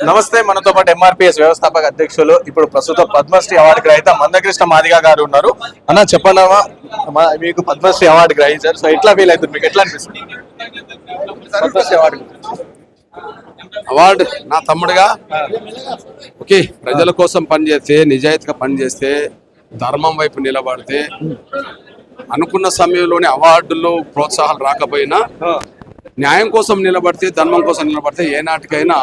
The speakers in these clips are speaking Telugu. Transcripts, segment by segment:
నమస్తే మనతో పాటు ఎంఆర్పిఎస్ వ్యవస్థాపక అధ్యక్షులు ఇప్పుడు ప్రస్తుతం పద్మశ్రీ అవార్డు గ్రహీత మందకృష్ణ మాదిగా గారు ఉన్నారు. అన్న మా- మీకు పద్మశ్రీ అవార్డు గ్రహించారు. సో ఎట్లా ఫీల్ అవుతుంది? మీకు ఎట్లా అనిపిస్తుంది? Padmashri award award? నా తమ్ముడుగా? ఓకే ప్రజల కోసం పనిచేస్తే నిజాయితీగా పనిచేస్తే ధర్మం వైపు నిలబడితే అనుకున్న సమయంలోనే అవార్డులు ప్రోత్సాహాలు రాకపోయినా న్యాయం కోసం నిలబడితే ధర్మం కోసం నిలబడితే ఏ నాటికైనా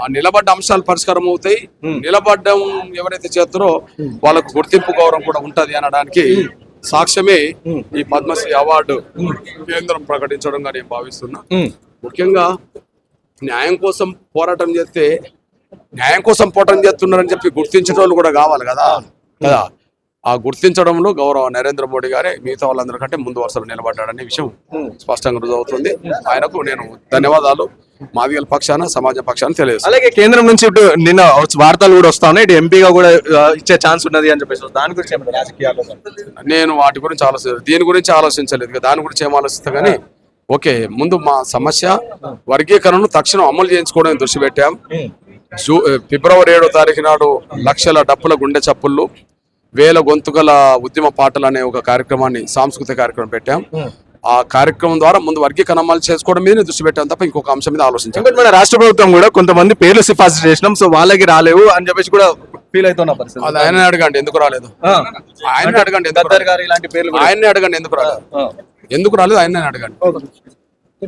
ఆ నిలబడ్డ అంశాలు పరిష్కారం అవుతాయి. నిలబడ్డం ఎవరైతే చేస్తారో వాళ్ళకు గుర్తింపు గౌరవం కూడా ఉంటది అనడానికి సాక్ష్యమే ఈ పద్మశ్రీ అవార్డు కేంద్రం ప్రకటించడంగా నేను భావిస్తున్నా. ముఖ్యంగా న్యాయం కోసం పోరాటం చేస్తే న్యాయం కోసం పోరాటం చేస్తున్నారని చెప్పి గుర్తించే వాళ్ళు కూడా కావాలి కదా. కదా? ఆ గుర్తించడంలో గౌరవ నరేంద్ర మోడీ గారే మిగతా వాళ్ళందరికంటే ముందు వరుసలో నిలబడ్డాడనే విషయం స్పష్టంగా రుజువుతుంది ఆయనకు నేను ధన్యవాదాలు. మాదిగల పక్షాన సమాజ పక్షాన తెలియజేస్తాను అలాగే కేంద్రం నుంచి ఇటు నిన్న వార్తలు కూడా వస్తా ఉన్నాయి ఇటు ఎంపీగా కూడా ఇచ్చే ఛాన్స్ ఉన్నది అని చెప్పేసి దాని గురించి ఏమంటారు రాజకీయాల్లో నేను వాటి గురించి ఆలోచించలేదు దీని గురించి ఆలోచించలేదు. దాని గురించి ఏం ఆలోచిస్తా కానీ ఓకే ముందు మా సమస్య వర్గీకరణను తక్షణం అమలు చేయించుకోవడం దృష్టి పెట్టాం. జూ ఫిబ్రవరి ఏడో తారీఖు నాడు లక్షల డప్పుల గుండె చప్పుళ్ళు వేల గొంతుకల ఉద్యమ పాటలు అనే ఒక కార్యక్రమాన్ని సాంస్కృతిక కార్యక్రమం పెట్టాం. ఆ కార్యక్రమం ద్వారా ముందు వర్గీకరణ అమలు చేసుకోవడం మీద దృష్టి పెట్టాం తప్ప ఇంకొక అంశం మీద ఆలోచించాం. మన రాష్ట్ర ప్రభుత్వం కూడా కొంతమంది పేర్లు సిఫార్సు చేసినాం సో వాళ్ళకి రాలేవు అని చెప్పేసి కూడా ఫీల్ అవుతున్న పరిస్థితి. అది ఆయన అడగండి ఎందుకు రాలేదు. ఆయన అడగండి ఇలాంటి పేర్లు ఆయన్ని అడగండి ఎందుకు రాలేదు. ఎందుకు రాలేదు? ఆయన అడగండి.